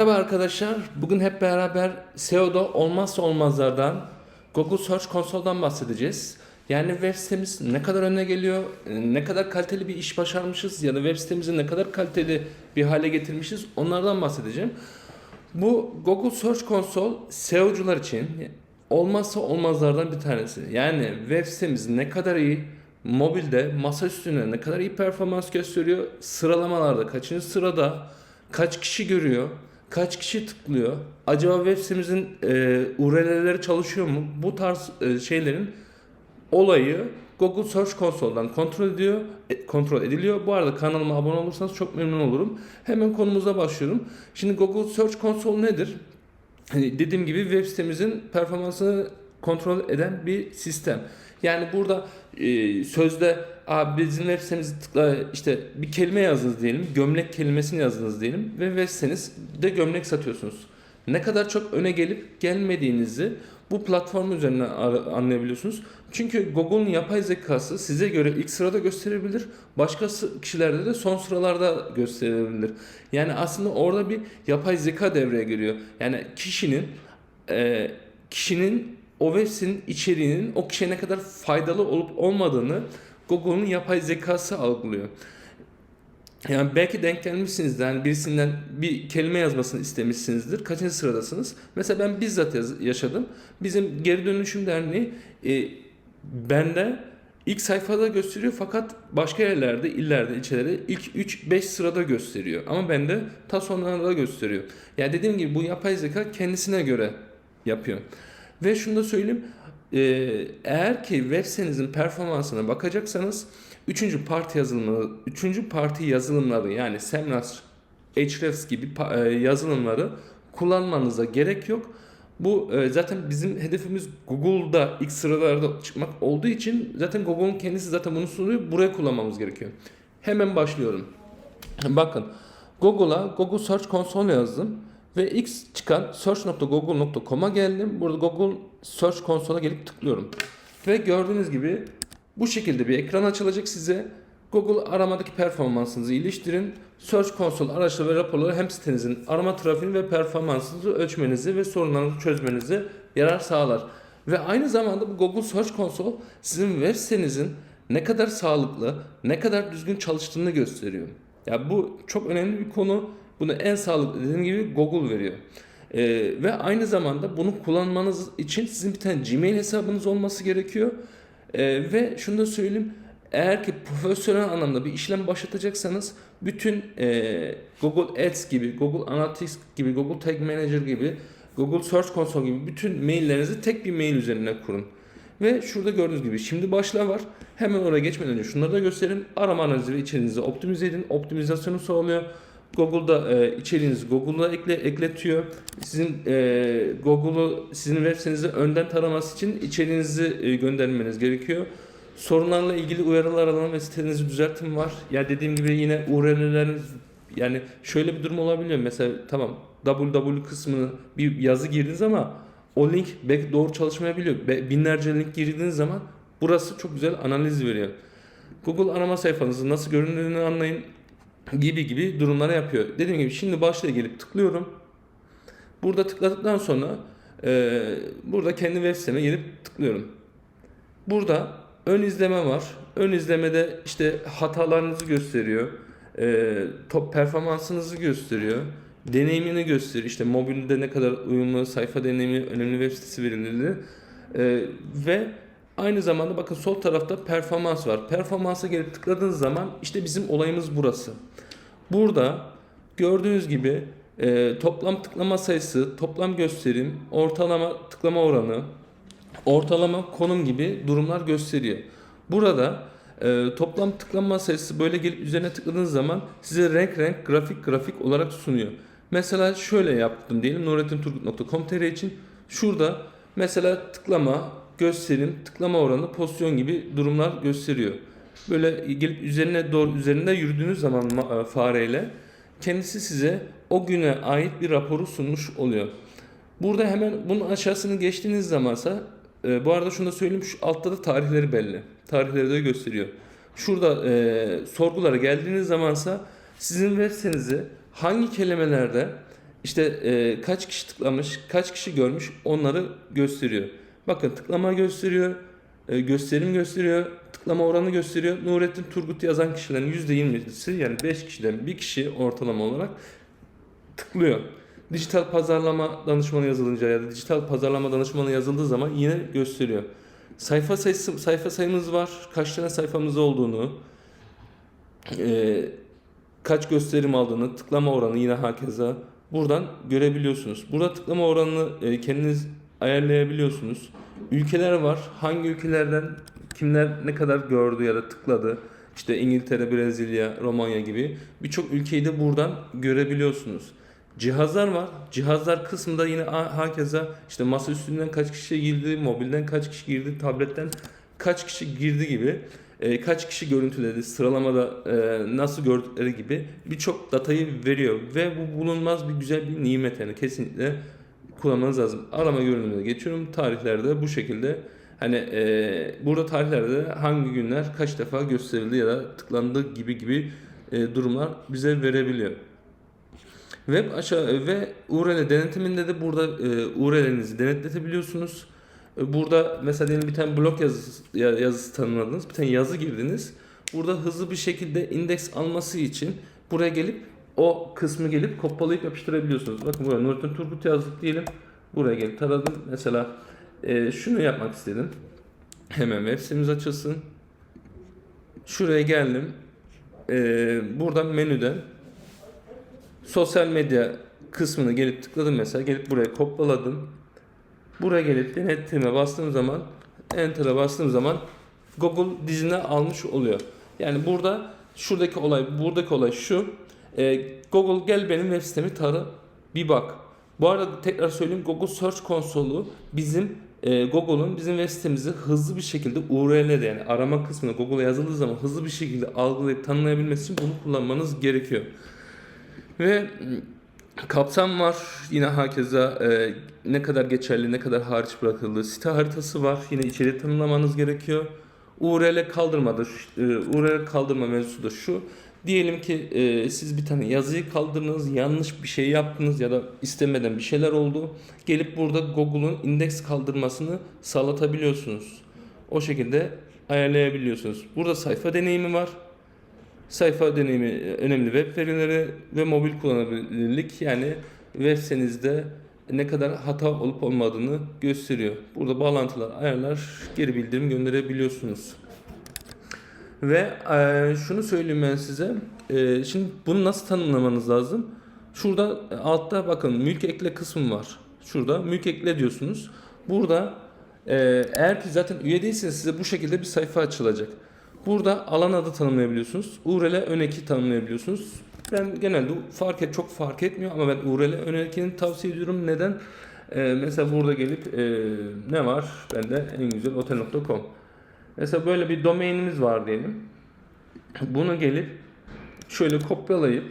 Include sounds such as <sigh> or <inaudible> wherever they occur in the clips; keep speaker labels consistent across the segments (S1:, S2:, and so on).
S1: Merhaba arkadaşlar. Bugün hep beraber SEO'da olmazsa olmazlardan Google Search Console'dan bahsedeceğiz. Yani web sitemiz ne kadar öne geliyor, ne kadar kaliteli bir iş başarmışız ya da web sitemizi ne kadar kaliteli bir hale getirmişiz onlardan bahsedeceğim. Bu Google Search Console SEO'cular için olmazsa olmazlardan bir tanesi. Yani web sitemiz ne kadar iyi, mobilde masa üstüne ne kadar iyi performans gösteriyor, sıralamalarda kaçıncı sırada, kaç kişi görüyor, kaç kişi tıklıyor, acaba web sitemizin e, URL'leri çalışıyor mu? Bu tarz e, şeylerin olayı Google Search Console'dan kontrol ediyor, e, kontrol ediliyor. Bu arada kanalıma abone olursanız çok memnun olurum. Hemen konumuza başlıyorum. Şimdi Google Search Console nedir? Hani dediğim gibi web sitemizin performansını kontrol eden bir sistem. Yani burada e, sözde abi bizim web sitemizi tıkla işte bir kelime yazdınız diyelim. Gömlek kelimesini yazdınız diyelim ve web siteniz de gömlek satıyorsunuz. Ne kadar çok öne gelip gelmediğinizi bu platform üzerinden ar- anlayabiliyorsunuz. Çünkü Google'un yapay zekası size göre ilk sırada gösterebilir. Başka kişilerde de son sıralarda gösterebilir. Yani aslında orada bir yapay zeka devreye giriyor. Yani kişinin e, kişinin o web sitenin içeriğinin o kişiye ne kadar faydalı olup olmadığını Google'un yapay zekası algılıyor. Yani belki denk gelmişsinizdir. Yani birisinden bir kelime yazmasını istemişsinizdir. Kaçıncı sıradasınız? Mesela ben bizzat yaşadım. Bizim geri dönüşüm derneği e, bende ilk sayfada gösteriyor fakat başka yerlerde, illerde, ilçelerde ilk 3-5 sırada gösteriyor. Ama bende ta sonlarda gösteriyor. Yani dediğim gibi bu yapay zeka kendisine göre yapıyor. Ve şunu da söyleyeyim. E, eğer ki web sitenizin performansına bakacaksanız Üçüncü parti yazılımları, üçüncü parti yazılımları yani Semrush, Ahrefs gibi e, yazılımları kullanmanıza gerek yok. Bu e, zaten bizim hedefimiz Google'da ilk sıralarda çıkmak olduğu için zaten Google'un kendisi zaten bunu sunuyor. Buraya kullanmamız gerekiyor. Hemen başlıyorum. Bakın Google'a Google Search Console yazdım ve ilk çıkan search.google.com'a geldim. Burada Google Search Console'a gelip tıklıyorum. Ve gördüğünüz gibi bu şekilde bir ekran açılacak size. Google aramadaki performansınızı iyileştirin. Search Console araçları ve raporları hem sitenizin arama trafiğini ve performansınızı ölçmenizi ve sorunlarınızı çözmenizi yarar sağlar. Ve aynı zamanda bu Google Search Console sizin web sitenizin ne kadar sağlıklı, ne kadar düzgün çalıştığını gösteriyor. Ya bu çok önemli bir konu. Bunu en sağlıklı dediğim gibi Google veriyor. Ee, ve aynı zamanda bunu kullanmanız için sizin bir tane Gmail hesabınız olması gerekiyor. Ee, ve şunu da söyleyeyim. Eğer ki profesyonel anlamda bir işlem başlatacaksanız bütün e, Google Ads gibi, Google Analytics gibi, Google Tag Manager gibi, Google Search Console gibi bütün maillerinizi tek bir mail üzerine kurun. Ve şurada gördüğünüz gibi şimdi başla var. Hemen oraya geçmeden önce şunları da göstereyim. Arama analizi ve içeriğinizi optimize edin. Optimizasyonu sağlıyor. Google'da e, içeriğinizi Google'a ekle, ekletiyor. Sizin e, Google'u sizin web sitenizi önden taraması için içeriğinizi e, göndermeniz gerekiyor. Sorunlarla ilgili uyarılar alın ve sitenizi düzeltin var. Ya dediğim gibi yine URL'leriniz yani şöyle bir durum olabiliyor. Mesela tamam www kısmını bir yazı girdiniz ama o link belki doğru çalışmayabiliyor. Binlerce link girdiğiniz zaman burası çok güzel analiz veriyor. Google arama sayfanızı nasıl göründüğünü anlayın gibi gibi durumları yapıyor. Dediğim gibi şimdi başlığa gelip tıklıyorum. Burada tıkladıktan sonra e, burada kendi web siteme gelip tıklıyorum. Burada ön izleme var. Ön izlemede işte hatalarınızı gösteriyor. E, top performansınızı gösteriyor. Deneyimini gösteriyor. İşte mobilde ne kadar uyumlu sayfa deneyimi, önemli web sitesi verildi. E, ve aynı zamanda bakın sol tarafta performans var. Performansa gelip tıkladığınız zaman işte bizim olayımız burası. Burada gördüğünüz gibi e, toplam tıklama sayısı, toplam gösterim, ortalama tıklama oranı, ortalama konum gibi durumlar gösteriyor. Burada e, toplam tıklanma sayısı böyle gelip üzerine tıkladığınız zaman size renk renk grafik grafik olarak sunuyor. Mesela şöyle yaptım diyelim nurettinturgut.com.tr için şurada mesela tıklama, gösterim, tıklama oranı, pozisyon gibi durumlar gösteriyor. Böyle gelip üzerine doğru üzerinde yürüdüğünüz zaman ma- e, fareyle kendisi size o güne ait bir raporu sunmuş oluyor. Burada hemen bunun aşağısını geçtiğiniz zamansa e, bu arada şunu da söyleyeyim şu altta da tarihleri belli. Tarihleri de gösteriyor. Şurada e, sorgulara geldiğiniz zamansa sizin web sitenizi hangi kelimelerde işte e, kaç kişi tıklamış, kaç kişi görmüş onları gösteriyor. Bakın tıklama gösteriyor, e, gösterim gösteriyor, tıklama oranı gösteriyor. Nurettin Turgut yazan kişilerin %20'si yani 5 kişiden bir kişi ortalama olarak tıklıyor. Dijital pazarlama danışmanı yazılınca ya da dijital pazarlama danışmanı yazıldığı zaman yine gösteriyor. Sayfa sayısı sayfa sayımız var. Kaç tane sayfamız olduğunu, e, kaç gösterim aldığını, tıklama oranı yine hakeza buradan görebiliyorsunuz. Burada tıklama oranını e, kendiniz ayarlayabiliyorsunuz. Ülkeler var. Hangi ülkelerden kimler ne kadar gördü ya da tıkladı. İşte İngiltere, Brezilya, Romanya gibi birçok ülkeyi de buradan görebiliyorsunuz. Cihazlar var. Cihazlar kısmında yine hakeza işte masa üstünden kaç kişi girdi, mobilden kaç kişi girdi, tabletten kaç kişi girdi gibi e, kaç kişi görüntüledi, sıralamada e, nasıl gördükleri gibi birçok datayı veriyor ve bu bulunmaz bir güzel bir nimet yani kesinlikle kullanmanız lazım. Arama görünümüne geçiyorum. Tarihlerde bu şekilde hani e, burada tarihlerde hangi günler kaç defa gösterildi ya da tıklandı gibi gibi e, durumlar bize verebiliyor. Web aşağı ve URL denetiminde de burada e, URL'inizi denetletebiliyorsunuz. E, Burada mesela diyelim bir tane blog yazısı, ya- yazısı tanımladınız. Bir tane yazı girdiniz. Burada hızlı bir şekilde indeks alması için buraya gelip o kısmı gelip kopyalayıp yapıştırabiliyorsunuz. Bakın buraya Nurettin Turgut yazdık diyelim. Buraya gelip taradım. Mesela e, şunu yapmak istedim. Hemen web sitemiz açılsın. Şuraya geldim. E, buradan menüden sosyal medya kısmını gelip tıkladım mesela. Gelip buraya kopyaladım. Buraya gelip denetleme bastığım zaman Enter'a bastığım zaman Google dizine almış oluyor. Yani burada şuradaki olay, buradaki olay şu. E, Google gel benim web sitemi tara bir bak. Bu arada tekrar söyleyeyim Google Search konsolu bizim e, Google'un bizim web sitemizi hızlı bir şekilde URL'de yani arama kısmına Google'a yazıldığı zaman hızlı bir şekilde algılayıp tanımlayabilmesi için bunu kullanmanız gerekiyor. Ve mm, kapsam var. Yine hakeza e, ne kadar geçerli, ne kadar hariç bırakıldı. Site haritası var. Yine içeri tanımlamanız gerekiyor. URL kaldırmadır. E, URL kaldırma mevzusu da şu. Diyelim ki e, siz bir tane yazıyı kaldırdınız, yanlış bir şey yaptınız ya da istemeden bir şeyler oldu. Gelip burada Google'un indeks kaldırmasını sağlatabiliyorsunuz. O şekilde ayarlayabiliyorsunuz. Burada sayfa deneyimi var. Sayfa deneyimi e, önemli web verileri ve mobil kullanılabilirlik yani web sitenizde ne kadar hata olup olmadığını gösteriyor. Burada bağlantılar, ayarlar, geri bildirim gönderebiliyorsunuz. Ve e, şunu söyleyeyim ben size. E, şimdi bunu nasıl tanımlamanız lazım? Şurada e, altta bakın mülk ekle kısmı var. Şurada mülk ekle diyorsunuz. Burada e, eğer ki zaten üye değilseniz size bu şekilde bir sayfa açılacak. Burada alan adı tanımlayabiliyorsunuz. URL ön eki tanımlayabiliyorsunuz. Ben genelde fark et çok fark etmiyor ama ben URL ön ekini tavsiye ediyorum. Neden? E, mesela burada gelip e, ne var? Bende en güzel otel.com. Mesela böyle bir domainimiz var diyelim. Bunu gelip şöyle kopyalayıp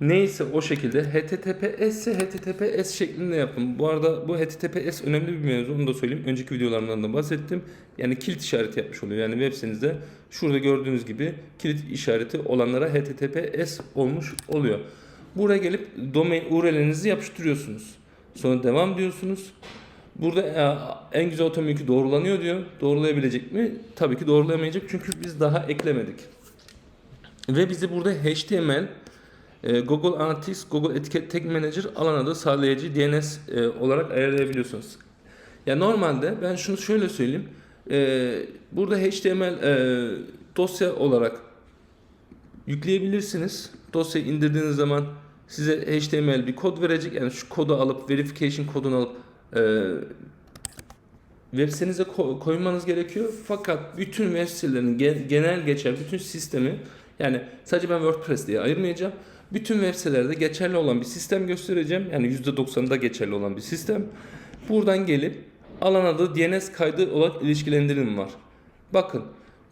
S1: neyse o şekilde HTTPS ise HTTPS şeklinde yapın. Bu arada bu HTTPS önemli bir mevzu onu da söyleyeyim. Önceki videolarımdan da bahsettim. Yani kilit işareti yapmış oluyor. Yani web sitenizde şurada gördüğünüz gibi kilit işareti olanlara HTTPS olmuş oluyor. Buraya gelip domain URL'inizi yapıştırıyorsunuz. Sonra devam diyorsunuz. Burada en güzel otomülkü doğrulanıyor diyor. Doğrulayabilecek mi? Tabii ki doğrulayamayacak çünkü biz daha eklemedik. Ve bizi burada HTML, e, Google Analytics, Google Etiket Tag Manager alan adı sağlayıcı DNS e, olarak ayarlayabiliyorsunuz. Ya normalde ben şunu şöyle söyleyeyim. E, burada HTML dosya olarak yükleyebilirsiniz. Dosyayı indirdiğiniz zaman size HTML bir kod verecek. Yani şu kodu alıp verification kodunu alıp web sitenize ko- koymanız gerekiyor. Fakat bütün web sitelerinin ge- genel geçer bütün sistemi yani sadece ben WordPress diye ayırmayacağım. Bütün web sitelerde geçerli olan bir sistem göstereceğim. Yani %90'da geçerli olan bir sistem. Buradan gelip alan adı DNS kaydı olarak ilişkilendirim var. Bakın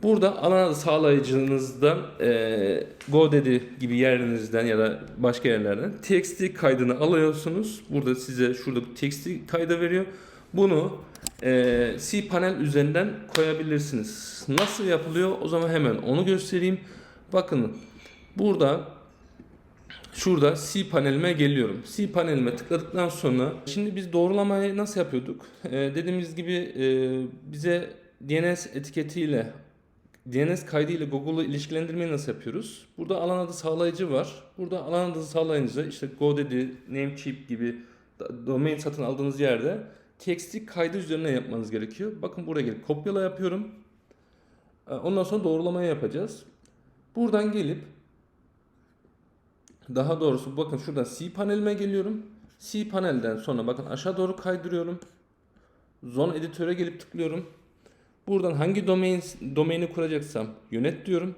S1: burada alan sağlayıcınızdan e, GoDaddy gibi yerinizden ya da başka yerlerden TXT kaydını alıyorsunuz. Burada size şurada TXT kaydı veriyor. Bunu e, cPanel üzerinden koyabilirsiniz. Nasıl yapılıyor? O zaman hemen onu göstereyim. Bakın burada Şurada C panelime geliyorum. C panelime tıkladıktan sonra şimdi biz doğrulamayı nasıl yapıyorduk? Ee, dediğimiz gibi e, bize DNS etiketiyle DNS kaydı ile Google'u ilişkilendirmeyi nasıl yapıyoruz? Burada alan adı sağlayıcı var. Burada alan adı sağlayıcı işte GoDaddy, Namecheap gibi domain satın aldığınız yerde TXT kaydı üzerine yapmanız gerekiyor. Bakın buraya gelip kopyala yapıyorum. Ee, Ondan sonra doğrulamayı yapacağız. Buradan gelip daha doğrusu bakın şuradan C panelime geliyorum. C panelden sonra bakın aşağı doğru kaydırıyorum. Zone editöre gelip tıklıyorum. Buradan hangi domain domaini kuracaksam yönet diyorum.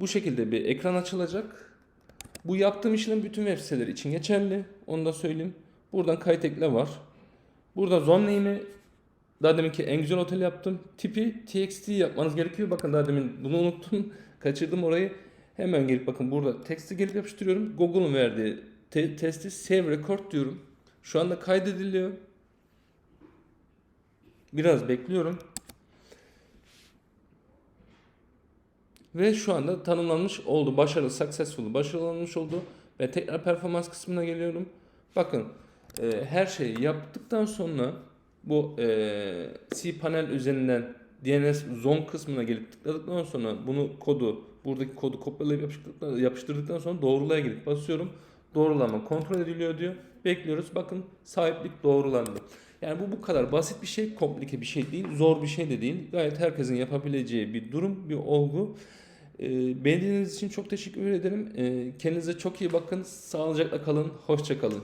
S1: Bu şekilde bir ekran açılacak. Bu yaptığım işlem bütün web siteleri için geçerli. Onu da söyleyeyim. Buradan kayıt ekle var. Burada zone name'i daha deminki en güzel otel yaptım. Tipi txt yapmanız gerekiyor. Bakın daha demin bunu unuttum. <laughs> Kaçırdım orayı. Hemen gelip bakın burada teksti gelip yapıştırıyorum. Google'un verdiği te- testi save record diyorum. Şu anda kaydediliyor. Biraz bekliyorum. Ve şu anda tanımlanmış oldu. Başarılı, successful, başarılanmış oldu. Ve tekrar performans kısmına geliyorum. Bakın e, her şeyi yaptıktan sonra bu e, cPanel üzerinden DNS zone kısmına gelip tıkladıktan sonra bunu kodu buradaki kodu kopyalayıp yapıştırdıktan, sonra doğrulaya gelip basıyorum. Doğrulama kontrol ediliyor diyor. Bekliyoruz. Bakın sahiplik doğrulandı. Yani bu bu kadar basit bir şey, komplike bir şey değil, zor bir şey de değil. Gayet herkesin yapabileceği bir durum, bir olgu. Ee, beğendiğiniz için çok teşekkür ederim. Ee, kendinize çok iyi bakın. Sağlıcakla kalın. Hoşça kalın.